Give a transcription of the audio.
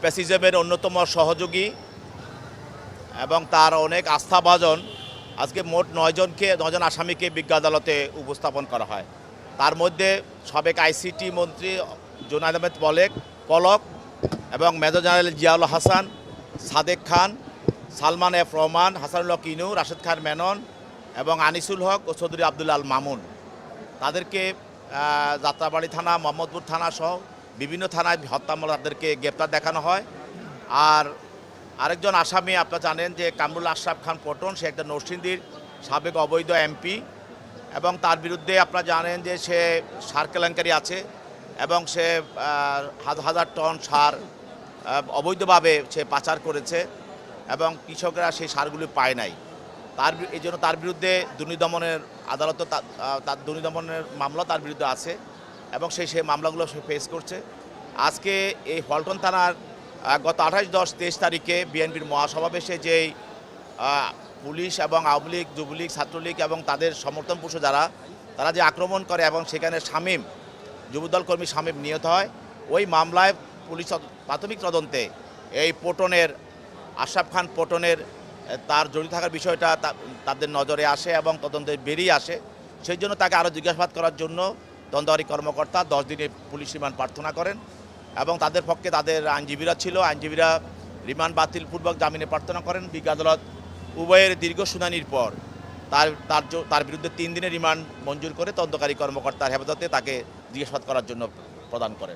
প্যাসিজমের অন্যতম সহযোগী এবং তার অনেক আস্থাভাজন আজকে মোট নয়জনকে, নয়জন আসামিকে বিজ্ঞ আদালতে উপস্থাপন করা হয়। তার মধ্যে সাবেক আইসিটি মন্ত্রী জোনায়দ আহমেদ পলেক পলক এবং major general Ziaul Hasan, Sadek Khan, Salman F Rahman Hasanullah Kinu Rashed Khan Menon এবং আনিসুল হক ও চৌধুরী আবদুল্লাহ আল মামুন। তাদেরকে যাত্রাবাড়ি থানা, মোহাম্মদপুর থানা সহ বিভিন্ন থানায় হত্যা মামলা তাদেরকে গ্রেপ্তার দেখানো হয়। আর আরেকজন আসামি আপনারা জানেন যে কামরুল আশরাফ খান পটন, সে একটা নরসিংদীর সাবেক অবৈধ এমপি এবং তার বিরুদ্ধে আপনারা জানেন যে সে সার কেলেঙ্কারি আছে এবং সে হাজার হাজার টন সার অবৈধভাবে সে পাচার করেছে এবং কৃষকরা সেই সারগুলি পায় নাই। তার এই জন্য তার বিরুদ্ধে দুর্নীতি দমনের আদালত তার দুর্নীতি দমনের মামলা তার বিরুদ্ধে আছে। এবং সেই সেই মামলাগুলো সে ফেস করছে। আজকে এই ফলটন থানার গত আঠাশ দশ তেইশ তারিখে বিএনপির মহাসমাবেশে যেই পুলিশ এবং আওয়ামী লীগ, যুবলীগ, ছাত্রলীগ এবং তাদের সমর্থন পুরুষ যারা, তারা যে আক্রমণ করে এবং সেখানে শামীম, যুবদল কর্মী শামীম নিহত হয়, ওই মামলায় পুলিশ প্রাথমিক তদন্তে এই পটনের, আশরাফ খান পটনের তার জড়িত থাকার বিষয়টা তাদের নজরে আসে এবং তদন্তে বেরিয়ে আসে। সেই জন্য তাকে আরও জিজ্ঞাসাবাদ করার জন্য দণ্ডারি কর্মকর্তা দশ দিনে পুলিশ রিমান্ড প্রার্থনা করেন এবং তাদের পক্ষে তাদের আইনজীবীরা ছিল, আইনজীবীরা রিমান্ড বাতিলপূর্বক জামিনে প্রার্থনা করেন। বিজ্ঞ আদালত উভয়ের দীর্ঘ শুনানির পর তার তার তার বিরুদ্ধে তিন দিনের রিমান্ড মঞ্জুর করে তদন্তকারী কর্মকর্তার হেফাজতে তাকে জিজ্ঞাসাবাদ করার জন্য প্রদান করেন।